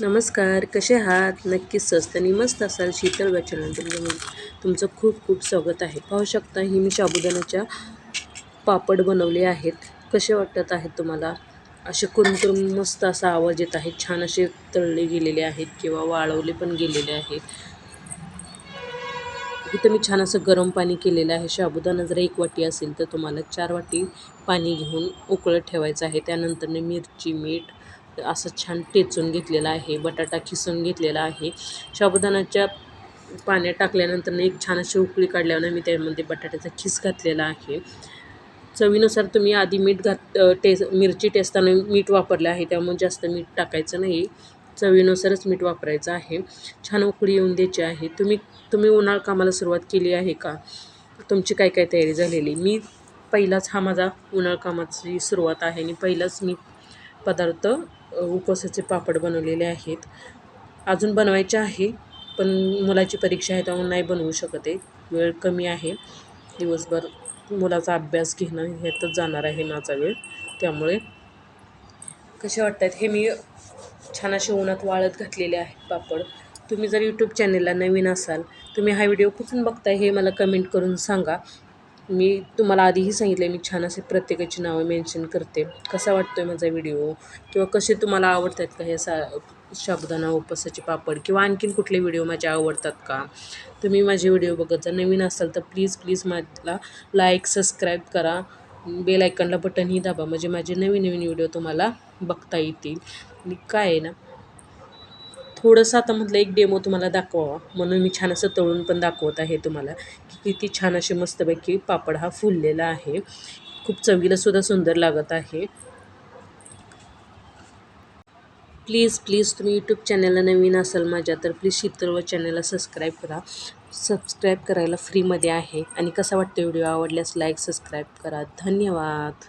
नमस्कार कसे आहात? नक्कीच स्वस्त आणि मस्त असाल शीतल चॅनल तुमचं खूप खूप स्वागत आहे. पाहू शकता ही मी साबुदाण्याच्या पापड बनवले आहेत. कसे वाटत आहेत तुम्हाला? असे करून मस्त असा आवाज येत आहे. छान असे तळले गेलेले आहेत किंवा वाळवले पण गेलेले आहेत. इथं मी छान असं गरम पाणी केलेलं आहे. साबुदाणा जर एक वाटी असेल तर तुम्हाला चार वाटी पाणी घेऊन उकळत ठेवायचं आहे. त्यानंतर मिरची मीठ असं छान टेचून घेतलेला आहे बटाटा खिसून घेतलेला आहे. साबुदाण्याच्या पाण्यात टाकल्यानंतर एक छान अशी उकळी काढल्यावर मी त्यामध्ये बटाट्याचा खिस घातलेला आहे. चवीनुसार तुम्ही आधी मीठ घात टेस मिरची टेचताना मीठ वापरलं आहे त्यामुळे जास्त मीठ टाकायचं नाही. चवीनुसारच मीठ वापरायचं आहे. छान उकळी येऊन द्यायची आहे. तुम्ही तुम्ही उन्हाळ कामाला सुरुवात केली आहे का? तुमची काय काय तयारी झालेली? मी पहिलाच हा माझा उन्हाळ कामाची सुरुवात आहे. आणि पहिलाच मी पदार्थ उपवासाचे पापड बनवलेले आहेत. अजून बनवायचे आहे पण मुलाची परीक्षा आहे त्यामुळे नाही बनवू शकत आहे. वेळ कमी आहे. दिवसभर मुलाचा अभ्यास घेणं ह्यातच जाणार आहे माझा वेळ. त्यामुळे कसे वाटतात हे मी छान असे उन्हात वाळत घातलेले आहेत पापड. तुम्ही जर यूट्यूब चॅनेलला नवीन असाल तुम्ही हा व्हिडिओ कुठून बघताय हे मला कमेंट करून सांगा. मी तुम्हाला आधीही सांगितले मी छान असे प्रत्येकाची नावं मेन्शन करते. कसा वाटतो आहे माझा व्हिडिओ किंवा कसे तुम्हाला आवडतात का हे सा शाबुदाना उपसाचे पापड? किंवा आणखीन कुठले व्हिडिओ माझे आवडतात का? तुम्ही माझे व्हिडिओ बघत जर नवीन असाल तर प्लीज प्लीज मला लाईक सबस्क्राईब करा. बेल आयकनला बटनही दाबा. म्हणजे माझे नवीन नवीन व्हिडिओ तुम्हाला बघता येतील. काय आहे ना थोडंसं आता म्हटलं एक डेमो तुम्हाला दाखवावा. म्हणून मी छान असं तळून पण दाखवत आहे तुम्हाला की किती छान असे मस्तपैकी पापड हा फुललेला आहे. खूप चवीलासुद्धा सुंदर लागत आहे. प्लीज प्लीज तुम्ही यूट्यूब चॅनलला नवीन असाल माझ्या तर प्लीज शीतल व चॅनलला सबस्क्राईब करा. सबस्क्राईब करायला फ्रीमध्ये आहे. आणि कसा वाटतं व्हिडिओ आवडल्यास लाईक सबस्क्राईब करा. धन्यवाद.